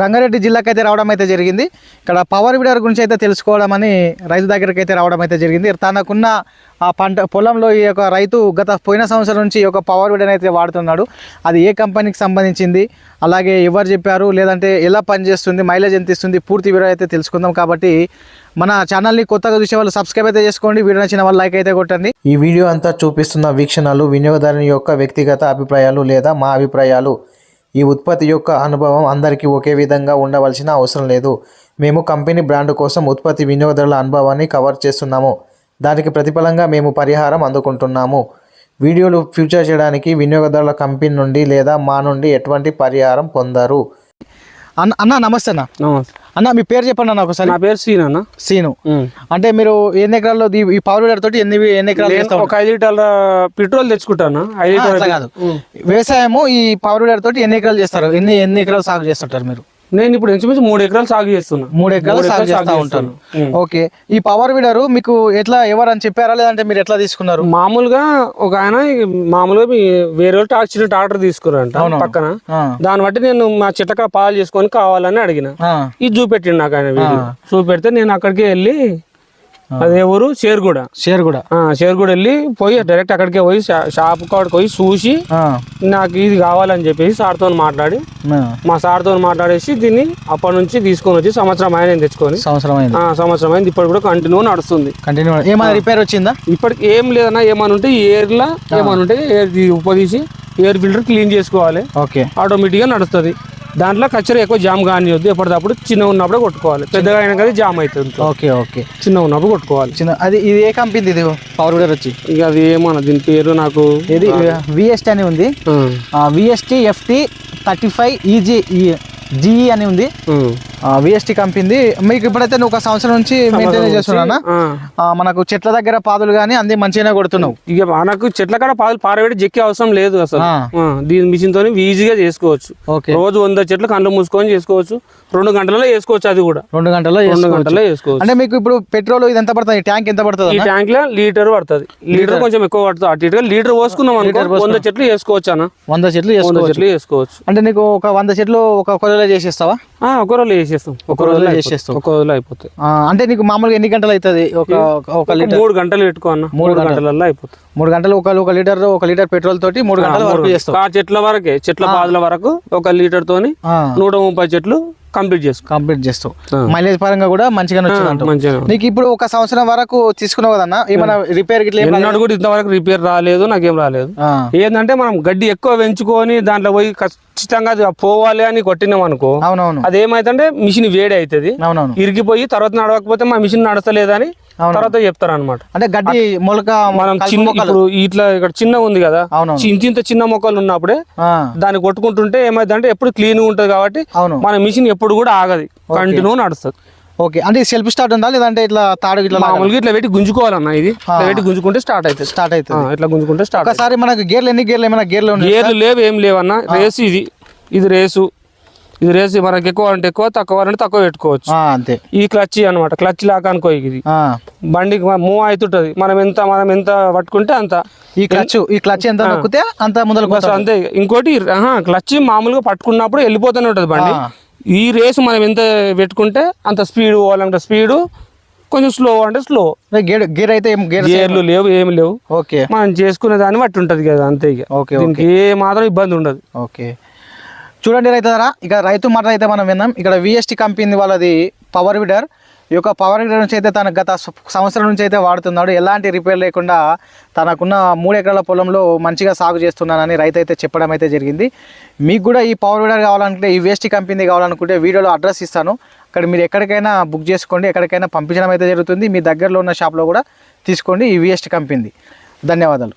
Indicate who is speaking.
Speaker 1: రంగారెడ్డి జిల్లాకైతే రావడం అయితే జరిగింది. ఇక్కడ పవర్ విడర్ గురించి అయితే తెలుసుకోవడమని రైతు దగ్గరికి అయితే రావడం అయితే జరిగింది. తనకున్న ఆ పంట పొలంలో ఈ యొక్క రైతు గత పోయిన సంవత్సరం నుంచి ఈ యొక్క పవర్ విడర్ అయితే వాడుతున్నాడు. అది ఏ కంపెనీకి సంబంధించింది? అలాగే ఎవరు చెప్పారు? లేదంటే ఎలా పనిచేస్తుంది? మైలేజ్ ఎంత ఇస్తుంది? పూర్తి వీడియో అయితే తెలుసుకుందాం. కాబట్టి మన ఛానల్ని కొత్తగా చూసే వాళ్ళు సబ్స్క్రైబ్ అయితే చేసుకోండి. వీడియో నచ్చిన వాళ్ళు లైక్ అయితే కొట్టండి.
Speaker 2: ఈ వీడియో అంతా చూపిస్తున్న వీక్షణాలు వినియోగదారుని యొక్క వ్యక్తిగత అభిప్రాయాలు లేదా మా అభిప్రాయాలు ఈ ఉత్పత్తి యొక్క అనుభవం అందరికీ ఒకే విధంగా ఉండవలసిన అవసరం లేదు. మేము కంపెనీ బ్రాండ్ కోసం ఉత్పత్తి వినియోగదారుల అనుభవాన్ని కవర్ చేస్తున్నాము. దానికి ప్రతిఫలంగా మేము పరిహారం అందుకుంటున్నాము. వీడియోలు ఫ్యూచర్ చేయడానికి వినియోగదారుల కంపెనీ నుండి లేదా మా నుండి ఎటువంటి పరిహారం పొందరు.
Speaker 1: అన్న అన్న నమస్తే అన్న.
Speaker 3: నమస్తే.
Speaker 1: అన్న మీ పేరు చెప్పండి అన్న ఒకసారి.
Speaker 3: నా పేరు సీన్ అన్న.
Speaker 1: సీను. అంటే మీరు ఎన్ని ఎకరాల్లో ఈ- పవర్ వీడర్ తోటి ఎన్ని ఎన్ని ఎకరాలు
Speaker 3: ఒక ఐదు లీటర్ల పెట్రోల్ తెచ్చుకుంటాను ఐదు లీటర్ల
Speaker 1: కాదు. వ్యవసాయము ఈ పవర్ వీడర్ తోటి ఎన్ని ఎకరాలు చేస్తారు? ఎన్ని ఎన్ని ఎకరాలు సాగు చేస్తుంటారు మీరు?
Speaker 3: నేను ఇప్పుడు ఇంచుమించు మూడు ఎకరాలు సాగు చేస్తున్నా.
Speaker 1: మూడు ఎకరాలు సాగు చేస్తా ఉంటారు ఓకే. ఈ పవర్ వీడరు మీకు ఎట్లా ఎవరు అని చెప్పారా? లేదంటే మీరు ఎట్లా తీసుకున్నారు?
Speaker 3: మామూలుగా ఒక ఆయన మామూలుగా మీ వేరే వాళ్ళు చిన్న ట్రాక్టర్ తీసుకురంట పక్కన. దాన్ని బట్టి నేను మా చెట్టక పాలు చేసుకొని కావాలని అడిగిన. ఇది చూపెట్టిండు నాకు ఆయన చూపెడితే నేను అక్కడికి వెళ్ళి అదే ఊరు షేర్గూడ.
Speaker 1: షేర్ కూడా
Speaker 3: ఆ, షేర్గూడ వెళ్ళి పోయి డైరెక్ట్ అక్కడికే పోయి షాప్ కాడికి పోయి చూసి నాకు ఇది కావాలని చెప్పేసి సార్తో మాట్లాడి మా సార్తో మాట్లాడేసి దీన్ని అప్పటి నుంచి తీసుకొని వచ్చి సంవత్సరం ఆయన తెచ్చుకొని
Speaker 1: సంవత్సరం అయింది.
Speaker 3: సంవత్సరం అయింది. ఇప్పుడు కూడా కంటిన్యూ నడుస్తుంది.
Speaker 1: కంటిన్యూ ఏమైనా రిపేర్ వచ్చిందా?
Speaker 3: ఇప్పటికి ఏం లేదన్నా ఏమైనా ఉంటే ఎయిర్లా ఏమైనా ఉంటే ఎయిర్ ఉపదీసి ఎయిర్ ఫిల్టర్ క్లీన్ చేసుకోవాలి.
Speaker 1: ఓకే.
Speaker 3: ఆటోమేటిక్గా నడుస్తుంది. దాంట్లో కచ్చర ఎక్కువ జామ్ కానివద్దు ఎప్పటికప్పుడు చిన్న ఉన్నప్పుడే కొట్టుకోవాలి. పెద్దగా అయినా కదా జామ్ అవుతుంది
Speaker 1: ఓకే ఓకే.
Speaker 3: చిన్న ఉన్నప్పుడు కొట్టుకోవాలి.
Speaker 1: చిన్న అది ఇది ఏ కంపెనీ ఇది? పవర్ వీడర్ వచ్చి.
Speaker 3: ఇక అది ఏమన్నా దీని పేరు నాకు
Speaker 1: ఇది విఎస్టీ అని ఉంది. VST FT thirty five easy GE అని ఉంది. విఎస్టీ కంపెనీ మీకు ఇప్పుడైతే నువ్వు ఒక సంవత్సరం నుంచి మెయింటైన్ చేస్తున్నా. మనకు చెట్ల దగ్గర పాదులు కానీ అన్ని మంచిగానే కొడుతున్నావు.
Speaker 3: ఇక మనకు చెట్ల కాడ పాలు పారబెట్టి చెక్కే అవసరం లేదు అసలు. దీని మిషన్ తోని ఈజీగా చేసుకోవచ్చు. రోజు వంద చెట్లు కళ్ళు మూసుకొని చేసుకోవచ్చు. రెండు గంటలలో చేసుకోవచ్చు అది కూడా.
Speaker 1: రెండు గంటల్లో
Speaker 3: రెండు
Speaker 1: చేసుకోవచ్చు.
Speaker 3: గంటల్లో చేసుకోవచ్చు.
Speaker 1: అంటే మీకు ఇప్పుడు పెట్రోల్ ఇది ఎంత పడుతుంది? ట్యాంక్ ఎంత పడుతుంది
Speaker 3: ఈ ట్యాంక్లో లీటర్ పడుతుంది. లీటర్. కొంచెం ఎక్కువ పడుతుంది. అటు ఇటుగా లీటర్ పోసుకున్నాం అనుకో వంద చెట్లు వేసుకోవచ్చు అన్న
Speaker 1: వంద చెట్లు
Speaker 3: వంద
Speaker 1: చేసుకోవచ్చు.
Speaker 3: చెట్లు వేసుకోవచ్చు
Speaker 1: అంటే నీకు ఒక వంద చెట్లు ఒక కొలలో చేసేస్తావా?
Speaker 3: ఒక రోజులో ఒక రోజులో.
Speaker 1: చేసేస్తాం.
Speaker 3: ఒక రోజులో అయిపోతుంది
Speaker 1: అంటే నీకు మామూలుగా ఎన్ని గంటలు అవుతుంది? ఒక ఒక లీటర్.
Speaker 3: మూడు గంటలు పెట్టుకో అన్న. మూడు గంటలలో అయిపోతుంది
Speaker 1: మూడు గంటలు ఒక ఒక లీటర్ ఒక లీటర్ పెట్రోల్ తోటి మూడు గంటలు వర్క్ చేస్తావు.
Speaker 3: ఆ చెట్ల వరకే చెట్ల పాదుల వరకు ఒక లీటర్ తోని నూట ముప్పై చెట్లు కంప్లీట్ చేసుకో
Speaker 1: కంప్లీట్ చేస్తావు.
Speaker 3: ఆ.
Speaker 1: మైలేజ్ పరంగా కూడా
Speaker 3: మంచిగా
Speaker 1: నీకు ఇప్పుడు ఒక సంవత్సరం వరకు తీసుకున్నావు కదన్నా ఏమైనా రిపేర్ గిట్ల
Speaker 3: ఎన్నడూ కూడా ఇంతవరకు రిపేర్ రాలేదు నాకేం రాలేదు. ఏంటంటే మనం గడ్డి ఎక్కువ పెంచుకొని దాంట్లో పోయి ఖచ్చితంగా అది పోవాలి అని కొట్టినాం అనుకో
Speaker 1: అవునవును.
Speaker 3: అది ఏమైతుంటే మిషన్ వేడి అవుతుంది
Speaker 1: అవునవును.
Speaker 3: ఇరిగిపోయి తర్వాత నడవకపోతే మా మిషన్ నడుస్తలేదని
Speaker 1: అవును.
Speaker 3: తర్వాత చెప్తారు అనమాట
Speaker 1: అంటే గడ్డి మొలక
Speaker 3: మనం చిన్న
Speaker 1: మొక్కలు.
Speaker 3: ఇప్పుడు ఇట్లా ఇక్కడ చిన్న ఉంది కదా ఇంత ఇంత చిన్న మొక్కలు ఉన్నప్పుడే దాన్ని కొట్టుకుంటుంటే ఏమైందంటే ఎప్పుడు క్లీన్ ఉంటుంది కాబట్టి మన మిషన్ ఎప్పుడు కూడా ఆగదు. కంటిన్యూ నడుస్తుంది.
Speaker 1: ఓకే. అంటే సెల్ఫ్ స్టార్ట్ ఉందా లేదంటే ఇట్లా తాడు ఇట్లా
Speaker 3: మామూలుగా ఇట్లా పెట్టి గుంజుకోవాలన్న ఇది. పెట్టి గుంజుకుంటే స్టార్ట్ అవుతుంది.
Speaker 1: స్టార్ట్ అవుతుంది.
Speaker 3: ఇట్లా గుంజుకుంటే స్టార్ట్
Speaker 1: ఒకసారి మనకు గేర్లు ఎన్ని గేర్లు ఏమైనా గేర్లు
Speaker 3: గేర్లు లేవు ఏం లేవన్న. రేసు ఇది. ఇది రేసు. ఇది రేసు మనకి ఎక్కువ అంటే ఎక్కువ తక్కువ అంటే తక్కువ పెట్టుకోవచ్చు.
Speaker 1: అంతే.
Speaker 3: ఈ క్లచ్ అనమాట క్లచ్ లాగా అనుకో ఇది. బండికి మూవ్ అవుతుంటది. మనం ఎంత మనం ఎంత పట్టుకుంటే అంత.
Speaker 1: ఈ క్లచ్ ఈ క్లచ్ ఎంత నొక్కితే అంత ముందరకు
Speaker 3: బస్ అంతే. ఇంకోటి క్లచ్ మామూలుగా పట్టుకున్నప్పుడు వెళ్ళిపోతూనే ఉంటుంది బండి. ఈ రేసు మనం ఎంత పెట్టుకుంటే అంత స్పీడ్ పోవాలంటే స్పీడ్ కొంచెం స్లో అంటే స్లో.
Speaker 1: గేర్ గేర్ అయితే ఏం గేర్
Speaker 3: గేర్లు లేవు ఏమి లేవు.
Speaker 1: ఓకే.
Speaker 3: మనం చేసుకునే దాన్ని బట్టి ఉంటుంది కదా అంతే ఇక.
Speaker 1: ఓకే
Speaker 3: దీనికి ఏ మాత్రం ఇబ్బంది ఉండదు.
Speaker 1: ఓకే. చూడండి రైతులారా ఇక రైతు మాట అయితే మనం విన్నాం. ఇక్కడ విఎస్టీ కంపెనీ వాళ్ళది పవర్ విడర్ ఈ యొక్క పవర్ వీడర్ నుంచి అయితే తన గత సంవత్సరం నుంచి అయితే వాడుతున్నాడు. ఎలాంటి రిపేర్ లేకుండా తనకున్న మూడు ఎకరాల పొలంలో మంచిగా సాగు చేస్తున్నానని రైతు అయితే చెప్పడం అయితే జరిగింది. మీకు కూడా ఈ పవర్ వీడర్ కావాలనుకుంటే ఈ విఎస్టీ కంపెనీ కావాలనుకుంటే వీడియోలో అడ్రస్ ఇస్తాను. అక్కడ మీరు ఎక్కడికైనా బుక్ చేసుకోండి ఎక్కడికైనా పంపించడం అయితే జరుగుతుంది. మీ దగ్గరలో ఉన్న షాప్లో కూడా తీసుకోండి ఈ విఎస్టీ కంపెనీ. ధన్యవాదాలు.